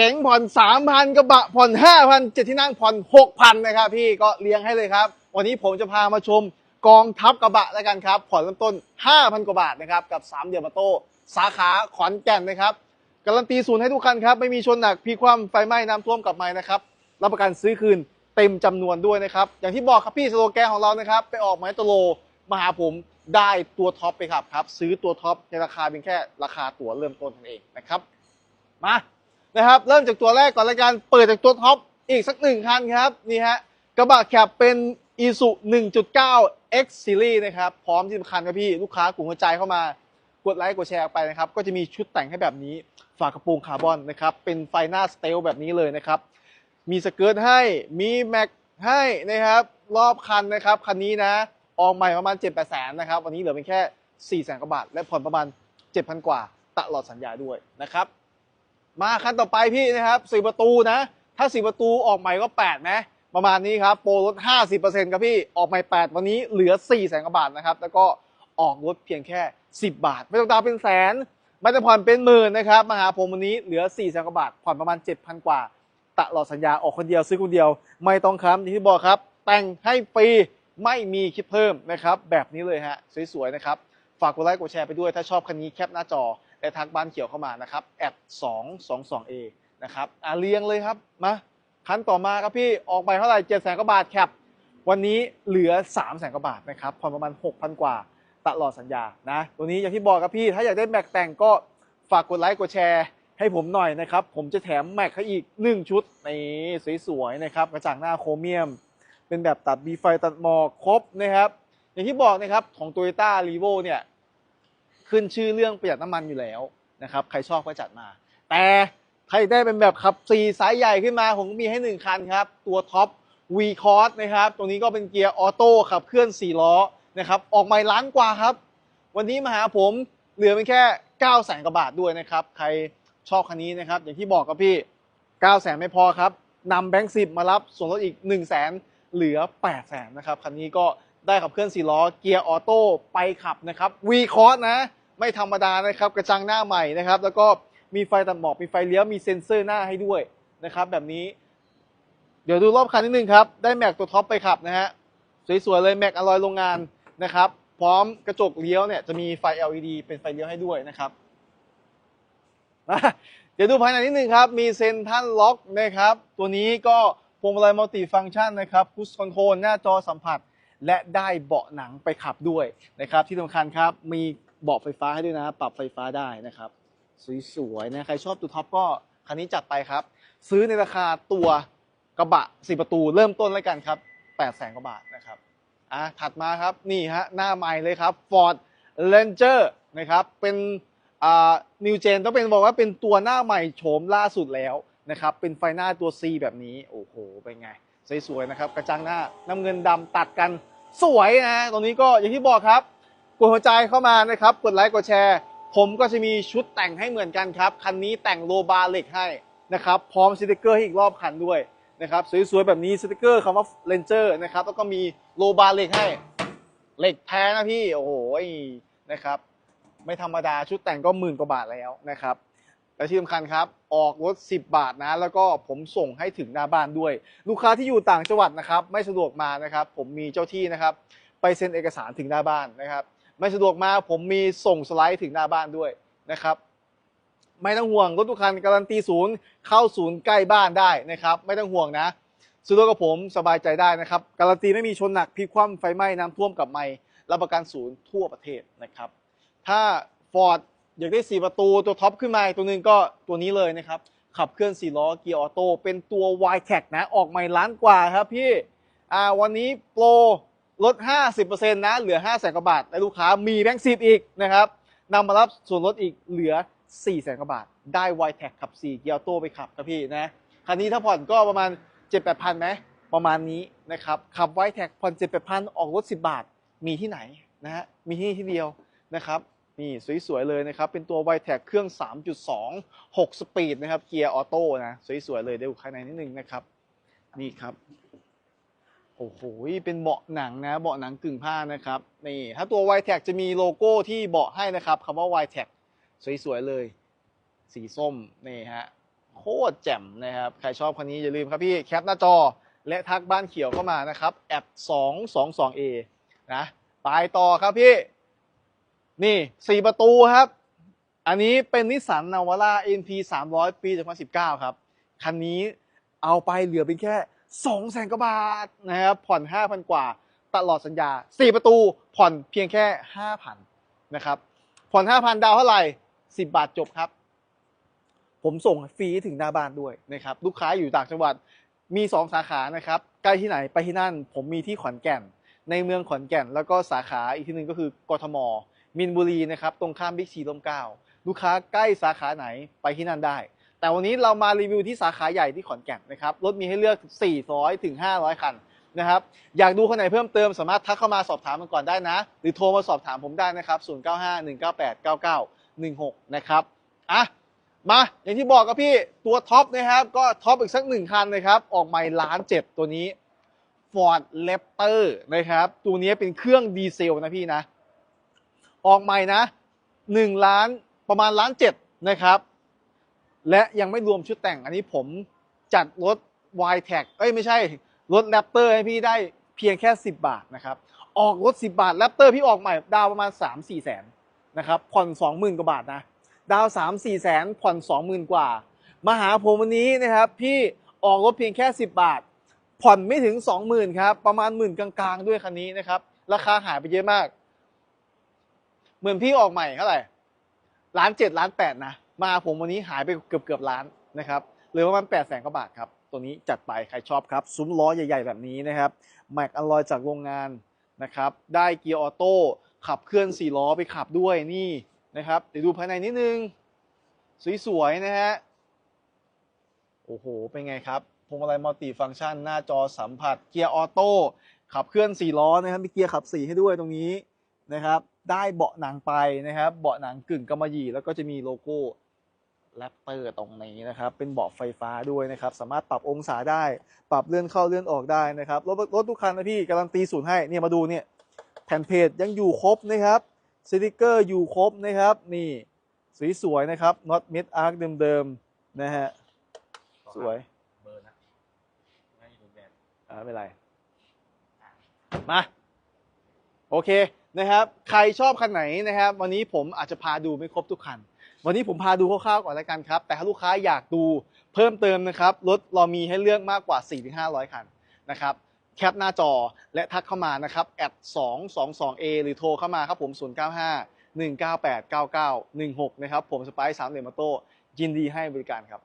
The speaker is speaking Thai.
เก๋งผ่อน3,000กระบะผ่อน5,000เจ็ดที่นั่งผ่อน6,000นะครับพี่ก็เลี้ยงให้เลยครับ วันนี้ผมจะพามาชมกองทัพกระบะแล้วกันครับ ผ่อนเริ่มต้น 5,000 กว่าบาทนะครับ กับ 3 เดียร์มาโต้สาขาขอนแก่นนะครับ การันตีศูนย์ให้ทุกคันครับ ไม่มีชนหนักพีความไฟไหม้น้ำท่วมกลับมานะครับ รับประกันซื้อคืนเต็มจำนวนด้วยนะครับ อย่างที่บอกครับพี่สโลแกนของเรานะครับ ไปออกไม้ตโลมาหาผมได้ตัวท็อปไปครับครับ ซื้อตัวท็อปในราคาเพียงแค่ราคาตั๋วเริ่มต้นนั่นเองนะครับ มา นะครับเริ่มจากตัวแรกก่อนละกันเปิดจากตัวท็อปอีกสักหนึ่งคันครับนี่ฮะกระบะแคปเป็น i s u 1.9 X Series นะครับพร้อมที่สำคัญครับพี่ลูกค้ากลุ่มหัวใจเข้ามากดไลค์กดแชร์ไปนะครับก็จะมีชุดแต่งให้แบบนี้ฝากระโปรงคาร์บอนนะครับเป็นไฟหน้าสเตลแบบนี้เลยนะครับมีสเกิร์ตให้มีแม็กให้นะครับรอบคันนะครับคันนี้นะออกใหม่ประมาณ7 8แสนนะครับวันนี้เหลือเป็นแค่4แสนกว่าบาทและผ่อนประมาณ7,000 กว่าตลอดสัญญาด้วยนะครับ มาคันต่อไปพี่นะครับสี่ประตูนะ ถ้าสี่ประตูออกใหม่ก็8นะประมาณนี้ครับ โปรลด 50%ครับพี่ ออกใหม่ 8 วันนี้เหลือ 4 แสนกว่าบาทนะครับ แล้วก็ออกรถเพียงแค่ 10 บาท ไม่ต้องดาวเป็นแสน ไม่ต้องผ่อนเป็นหมื่นนะครับ มาหาผมวันนี้เหลือ 4 แสนกว่าบาท ผ่อนประมาณ 7,000 กว่า ตลอดสัญญาออกคนเดียวซื้อคนเดียว ไม่ต้องค้ำอย่างที่บอกครับ แต่งให้ฟรี ไม่มีคิดเพิ่มนะครับ แบบนี้เลยฮะ สวยๆนะครับ ฝากกดไลค์ กดแชร์ไปด้วย ถ้าชอบคันนี้แคปหน้าจอ และทักบ้านเขียวเข้ามานะครับแอด222 a นะครับอะเรียงเลยครับมาคันต่อมาครับพี่ออกไปเท่าไหร่7แสนกว่าบาทแคปวันนี้เหลือ3แสนกว่าบาทนะครับผ่อนประมาณ 6,000 กว่าตลอดสัญญานะตัวนี้อย่างที่บอกครับพี่ ถ้าอยากได้แม็กแต่งก็ฝากกดไลค์กดแชร์ให้ผมหน่อยนะครับ ผมจะแถมแม็กให้อีก 1 ชุดนี่สวยๆนะครับกระจังหน้าโครเมียม เป็นแบบตัดบีไฟตัดหมอกครบนะครับ อย่างที่บอกนะครับของ Toyota r e v o เนี่ย ขึ้นชื่อเรื่องประหยัดน้ำมันอยู่แล้วนะครับ ใครชอบก็จัดมา แต่ใครได้เป็นแบบขับซีไซส์ใหญ่ขึ้นมา ผมก็มีให้ 1 คันครับ ตัวท็อป V c o s นะครับ ตรงนี้ก็เป็นเกียร์ออโต้ขับเคลื่อน 4 ล้อนะครับ ออกใหม่ล้านกว่าครับ วันนี้มาหาผมเหลือเป็นแค่ 9 0 0 0 0 0กว่าบาทด้วยนะครับ ใครชอบคันนี้นะครับ อย่างที่บอกกับพี่ 9 0 0 0 0 0ไม่พอครับนำแบงค์สิบมารับส่วนลดอีก 1 0 0 0 0แเหลือ 8 0 0 0 0 0นะครับ คันนี้ก็ได้ขับเคลื่อน 4 ล้อ เกียร์ออโต้ไปขับนะครับ V c o s นะ ไม่ธรรมดานะครับ กระจังหน้าใหม่นะครับ แล้วก็มีไฟตัดหมอกมีไฟเลี้ยวมีเซ็นเซอร์หน้าให้ด้วยนะครับ แบบนี้ เดี๋ยวดูรอบคันนิดนึงครับ ได้แม็กตัวท็อปไปขับนะฮะสวยๆเลยแม็กอลอยโรงงานนะครับ พร้อมกระจกเลี้ยวเนี่ยจะมีไฟ LED เป็นไฟเลี้ยวให้ด้วยนะครับเดี๋ยวดูภายในนิดนึงครับ มีเซนทันล็อกนะครับ ตัวนี้ก็พวงมาลัยมัลติฟังก์ชันนะครับพุชคอนโทรลหน้าจอสัมผัส และได้เบาะหนังไปขับด้วยนะครับ ที่สำคัญครับมี เบาะไฟฟ้าให้ด้วยนะปรับไฟฟ้าได้นะครับสวยๆนะใครชอบตัวท็อปก็คันนี้จัดไปครับ ซื้อในราคาตัวกระบะสี่ประตูเริ่มต้นแล้วกันครับ8 0 0แสนกว่าบาทนะครับอะถัดมาครับนี่ฮะหน้าใหม่เลยครับ Ford Ranger นะครับเป็นอ่า New Gen ต้องเป็นบอกว่าเป็นตัวหน้าใหม่โฉมล่าสุดแล้วนะครับเป็นไฟหน้าตัว C แบบนี้โอ้โหเป็นไงสวยๆนะครับกระจังหน้าน้ำเงินดำตัดกันสวยนะตรงนี้ก็อย่างที่บอกครับ กดหัวใจเข้ามานะครับกดไลค์กดแชร์ ผมก็จะมีชุดแต่งให้เหมือนกันครับ คันนี้แต่งโลบาร์เหล็กให้นะครับพร้อมสติกเกอร์ให้อีกรอบคันด้วยนะครับสวยๆแบบนี้สติกเกอร์คำว่า Ranger นะครับแล้วก็มีโลบาร์เหล็กให้เหล็กแท้นะพี่โอ้โหนะครับไม่ธรรมดาชุดแต่งก็หมื่นกว่าบาทแล้วนะครับและที่สำคัญครับ ออกรถ 10 บาทนะ แล้วก็ผมส่งให้ถึงหน้าบ้านด้วย ลูกค้าที่อยู่ต่างจังหวัดนะครับ ไม่สะดวกมานะครับ ผมมีเจ้าที่นะครับ ไปเซ็นเอกสารถึงหน้าบ้านนะครับ ไม่สะดวกมาผมมีส่งสไลด์ถึงหน้าบ้านด้วยนะครับ ไม่ต้องห่วงรถทุกคันการันตีศูนย์เข้าศูนย์ใกล้บ้านได้นะครับ ไม่ต้องห่วงนะซื้อรถกับผมสบายใจได้นะครับ การันตีไม่มีชนหนักพิคว่ำไฟไหม้น้ำท่วมกับไม่รับประกันศูนย์ทั่วประเทศนะครับ ถ้า Ford อยากได้ 4 ประตูตัวท็อปขึ้นมาตัวนึงก็ตัวนี้เลยนะครับ ขับเคลื่อน 4 ล้อเกียร์ออโต้เป็นตัว y t e c นะ ออกใหม่ล้านกว่าครับพี่อ่าวันนี้โปร ลด 50%นะ เหลือ 5 0 0 0 0 0กว่าบาท และลูกค้ามีแบงค์สิบอีกนะครับนำมารับส่วนลดอีกเหลือ 4 0 0 0 0 0กว่าบาท ได้ y t e c ขับ4เกียร์ออโต้ไปขับครับพี่นะ คันนี้ถ้าผ่อนก็ประมาณ 7 8 0 0 0ไหมประมาณนี้นะครับ ขับ y t e c ผ่อน 7 8 0 0ออกรถ 10 บาท มีที่ไหนนะฮะ มีที่นี่ที่เดียวนะครับนี่สวยๆเลยนะครับ เป็นตัว y t e c เครื่อง 3.2 6 สปีดนะครับ เกียร์ออโต้นะ สวยๆเลยเดี๋ยวดูข้างในนิดนึงนะครับ นี่ครับ โอ้โห เป็นเบาะหนังนะ เบาะหนังกึ่งผ้านะครับ นี่ ถ้าตัว y t e c จะมีโลโก้ที่เบาะให้นะครับคำว่า y t e c สวยๆเลย สีส้ม นี่ฮะ โคตรแจ่มนะครับ ใครชอบคันนี้อย่าลืมครับพี่ แคปหน้าจอ และทักบ้านเขียวเข้ามานะครับ แอด 222A นะ ไปต่อครับพี่ นี่ 4 ประตูครับ อันนี้เป็นนิสสันนาวาร่า NP 300 ปี 2019 ครับ คันนี้เอาไปเหลือเป็นแค่ 2แสนกว่าบาทนะครับผ่อน 5,000 กว่า ตลอดสัญญา 4 ประตูผ่อนเพียงแค่ 5,000นะครับผ่อน 5,000 ดาวเท่าไหร่ 10 บาทจบครับ ผมส่งฟรีถึงหน้าบ้านด้วยนะครับลูกค้าอยู่ต่างจังหวัดมี 2 สาขานะครับใกล้ที่ไหนไปที่นั่น ผมมีที่ขอนแก่น ในเมืองขอนแก่น แล้วก็สาขาอีกที่หนึ่งก็คือกทมมินบุรีนะครับตรงข้ามบิ๊กซีลมเก้าลูกค้าใกล้สาขาไหนไปที่นั่นได้ แต่วันนี้เรามารีวิวที่สาขาใหญ่ที่ขอนแก่นนะครับ รถมีให้เลือก 400 ถึง 500 คันนะครับ อยากดูคันไหนเพิ่มเติมสามารถทักเข้ามาสอบถามกันก่อนได้นะ หรือโทรมาสอบถามผมได้นะครับ 0951989916 นะครับ อะ มาอย่างที่บอกกับพี่ตัวท็อปนะครับ ก็ท็อปอีกสักหนึ่งคันนะครับ ออกใหม่ล้านเจ็ดตัวนี้ Ford Raptor นะครับ ตัวนี้เป็นเครื่องดีเซลนะพี่นะ ออกใหม่นะ1ล้านประมาณล้านเจ็ดนะครับ และยังไม่รวมชุดแต่งอันนี้ผมจัดรถ y t a g เอ้ยไม่ใช่รถ Raptor ให้พี่ได้เพียงแค่ 10 บาทนะครับ ออกรถ 10 บาท Raptor พี่ออกใหม่ดาวประมาณ 3-4 แสนนะครับผ่อน 20,000 กว่าบาทนะดาว 3-4 แสนผ่อน 20,000 กว่า มาหาผมวันนี้นะครับพี่ออกรถเพียงแค่ 10 บาท ผ่อนไม่ถึง 20,000ครับประมาณหมื่นกลางๆ ด้วยคันนี้นะครับราคาหายไปเยอะมาก เหมือนพี่ออกใหม่เท่าไหร่ล้านเจ็ดล้านแปดนะ มาผมวันนี้หายไปเกือบเกือบล้านนะครับเหลือประมาณแปดแสนกว่าบาทครับ ตัวนี้จัดไปใครชอบครับ ซุ้มล้อใหญ่ ๆ แบบนี้นะครับแม็กอลลอยจากโรงงานนะครับได้เกียร์ออโต้ขับเคลื่อนสี่ล้อไปขับด้วยนี่นะครับเดี๋ยวดูภายในนิดนึง สวยๆนะฮะโอ้โห เป็นไงครับพวงมาลัยมัลติฟังก์ชัน หน้าจอสัมผัส เกียร์ออโต้ขับเคลื่อน4ล้อนะครับมีเกียร์ขับ4ให้ด้วยตรงนี้นะครับ ได้เบาะหนังไปนะครับ เบาะหนังกึ่งกำมะหยี่แล้วก็จะมีโลโก้ แรปเตอร์ตรงนี้นะครับ เป็นเบาะไฟฟ้าด้วยนะครับ สามารถปรับองศาได้ ปรับเลื่อนเข้าเลื่อนออกได้นะครับ รถรถทุกคันนะพี่การันตีศูนย์ให้ เนี่ยมาดูเนี่ยแผ่นเพจยังอยู่ครบนะครับสติกเกอร์อยู่ครบนะครับ นี่สวยๆนะครับน็อตมิดอาร์คเดิมๆนะฮะ สวย เบอร์นะไม่ดูแบบอ่าไม่เป็นไร มา โอเคนะครับ ใครชอบคันไหนนะครับ วันนี้ผมอาจจะพาดูไม่ครบทุกคัน วันนี้ผมพาดูคร่าวๆก่อนแล้วกันครับ แต่ถ้าลูกค้าอยากดูเพิ่มเติมนะครับรถเรามีให้เลือกมากกว่า 4-500 คันนะครับแคปหน้าจอและทักเข้ามานะครับแอด222 a หรือโทรเข้ามาครับผม 095 198 9916 นะครับผมสไปซ์สามเหลี่ยมโต้ยินดีให้บริการครับ